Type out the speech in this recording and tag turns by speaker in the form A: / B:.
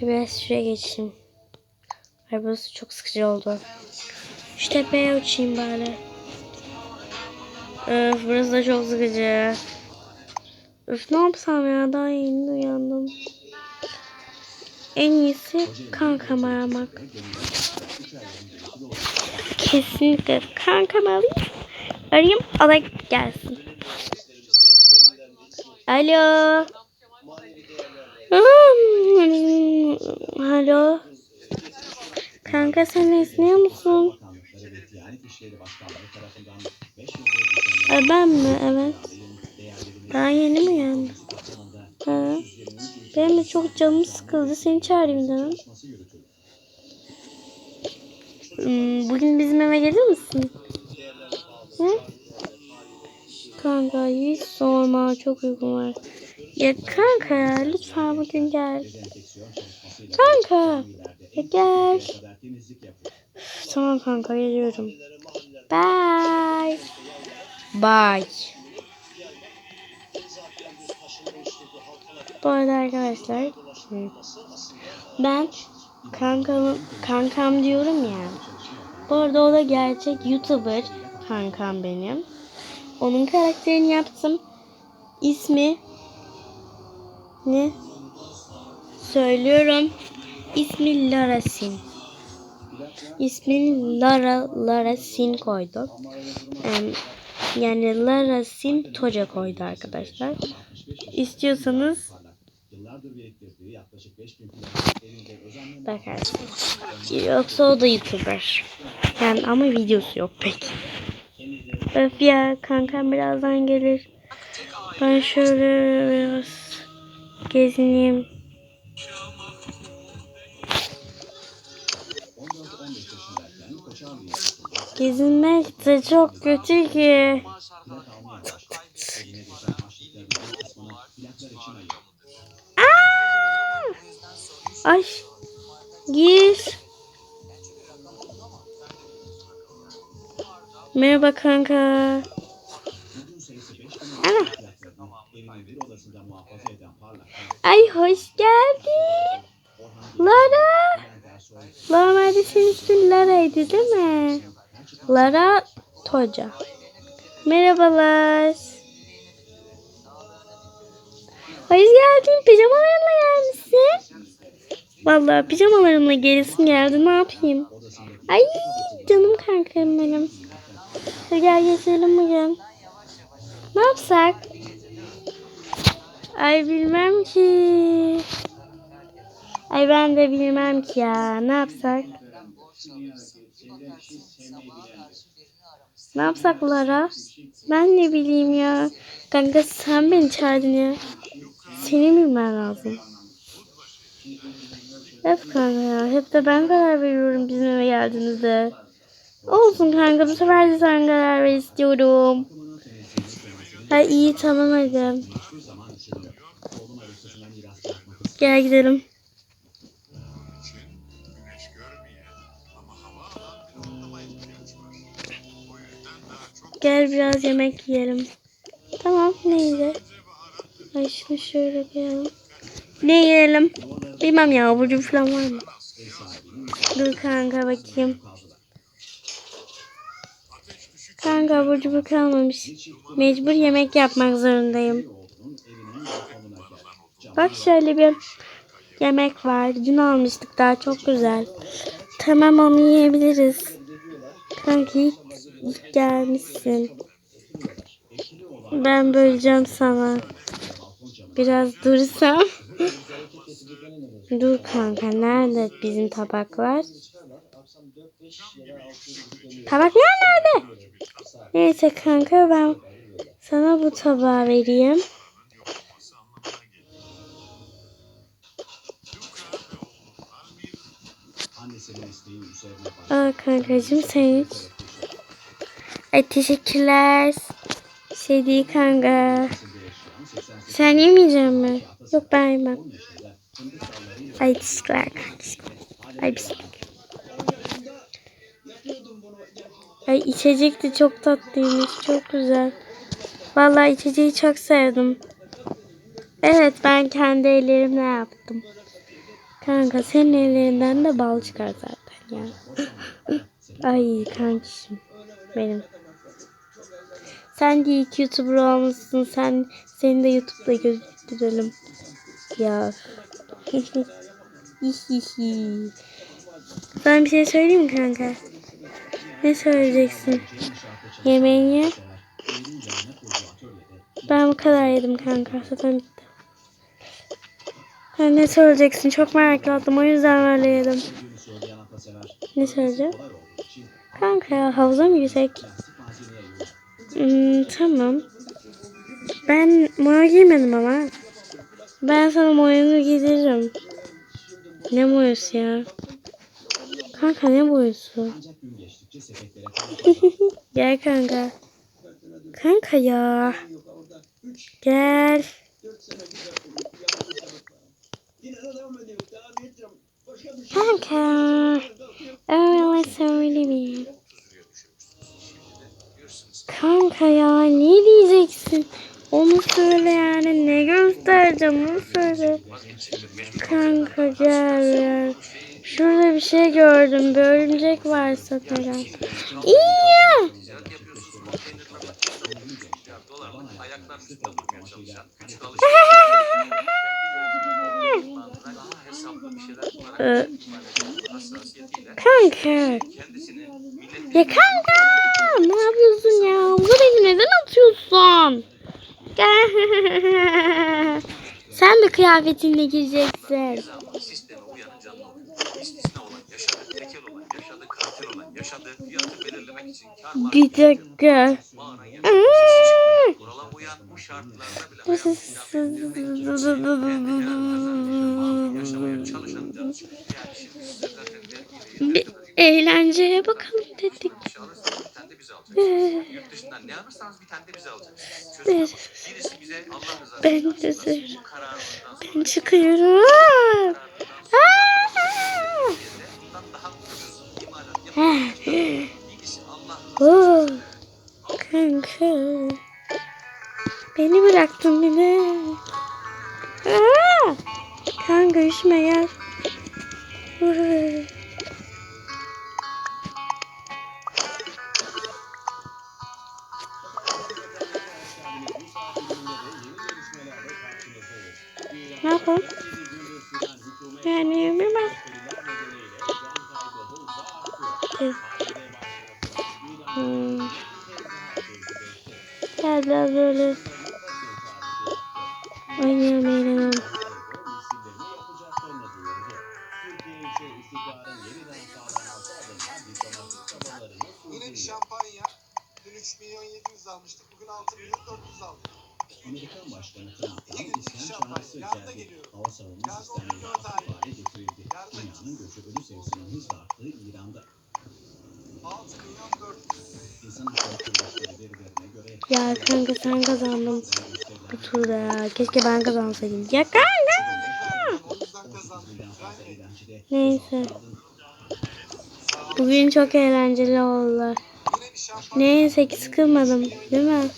A: Biraz şuraya geçeyim. Ay burası çok sıkıcı oldu. Şu tepeye uçayım bari. Öf burası da çok sıkıcı. Öf ne yapsam ya daha yeni uyandım. En iyisi kankam aramak. Kesinlikle kankam alayım. Arayayım da gelsin. Alo. Hmm, Alo. Kanka sen izliyor musun? E, ben mi? Evet. Daha yeni mi uyandım? Ha. Benim de çok canım sıkıldı. Seni çağırayım dedim. Hmm, bugün bizim eve gelir misin? Hı? Kanka hiç sorma. Çok uykum var. Ya kanka lütfen bugün gel. Kanka. Ya gel. Tamam kanka geliyorum. Bye. Bye. Bu arada arkadaşlar ben kankam, kankam diyorum ya. Bu arada o da gerçek YouTuber kankam benim. Onun karakterini yaptım. İsmi ne? Söylüyorum. İsmi Lara Sin. İsmini Lara Lara Sin koydu. Em, Yani Lara Sin Toca koydu arkadaşlar. İstiyorsanız bakarsınız. Yoksa o da YouTuber. Yani ama videosu yok pek. Öf ya kankam birazdan gelir. Ben şöyle biraz gezineyim. Gezinmek de çok kötü ki. Aa! Ay. Gir. Merhaba kanka. Ana. Ay hoş geldin. Lara. Normalde senin ismin Lara'ydı değil mi? Lara Toca. Merhabalar. Hoş geldin. Pijamalarınla gelmişsin. Vallahi pijamalarımla gelisin geldi. Ne yapayım? Ay canım kankam benim. Gel geçelim bugün. Ne yapsak? Ay bilmem ki. Ay ben de bilmem ki ya. Ne yapsak? Ne yapsak Lara? Ben ne bileyim ya. Kanka sen beni çağırdın ya. Seni bilmen lazım. Hep kanka ya. Hep de ben karar veriyorum bizim eve geldiğinizde. Olsun kanka bu sefer de sen karar ver istiyorum. Ha iyi tamam hadi. Gel gidelim. Gel biraz yemek yiyelim. Tamam neydi? Ay şunu şöyle koyalım. Ne yiyelim? Bilmem ya aburcu falan var mı? Dur kanka bakayım. Kanka abur cubur kalmamış. Mecbur yemek yapmak zorundayım. Bak şöyle bir yemek var. Dün almıştık daha çok güzel. Tamam onu yiyebiliriz. Kanka ilk, ilk gelmişsin. Ben böleceğim sana. Biraz dursam. Dur kanka nerede bizim tabaklar? Tabaklar nerede? Neyse kanka ben sana bu tabağı vereyim. Aa kankacığım sen iç. Ay teşekkürler. Şey değil kanka. Sen yemeyecek mi? Yok ben yemem. Ay teşekkürler kardeşim. Ay bismillah. Ay içecek de çok tatlıymış. Çok güzel. Vallahi içeceği çok sevdim. Evet ben kendi ellerimle yaptım. Kanka senin ellerinden de bal çıkar zaten ya. Ay kankişim benim. Sen de ilk YouTuber olmuşsun. Sen seni de YouTube'da gözüktürelim. Ya. Ben bir şey söyleyeyim mi kanka? Ne söyleyeceksin? Yemeğini ye. Ben bu kadar yedim kanka. Zaten bitti. Ne söyleyeceksin? Çok merak ettim. O yüzden öyle yedim. Ne söyleyeceğim? Kanka ya havuza mı girsek? Hmm, tamam. Ben mayo giymedim ama. Ben sana mayomu giydiririm. Ne mayosu ya? Kanka ne boyusu? Gel kanka. Kanka ya. Gel. Kanka gel ya. Şurada bir şey gördüm. Bir örümcek var sanırım. İyi.
B: hassasiyetiyle
A: Kanka. Ya kanka
B: şimdi size zaten vergi
A: Bir eğlenceye bakalım dedik.
B: bir. Yurt dışından ne alırsanız bir tane de bize
A: Ben de
B: alsın.
A: Çıkıyorum. Oh, kanka. Beni bıraktın bir de. Aa! Kanka üşüme gel. Gel biraz böyle oynayalım eğlenelim.
C: Yine bir şampanya. Dün 3 milyon 700 almıştık. Bugün 6 milyon 400 aldık.
D: Amerikan Başkanı
C: günlük
D: isyan çağrısı
C: geliyorum.
D: Hava savunma sistemleri
C: 14
D: aktif hale getirildi. Dünyanın göçü ölü sayısının hızla arttığı İran'da.
A: Ya kanka sen kazandın bu turda ya. Keşke ben kazansaydım. Ya kanka. Neyse. Bugün çok eğlenceli oldu. Neyse ki sıkılmadım değil mi?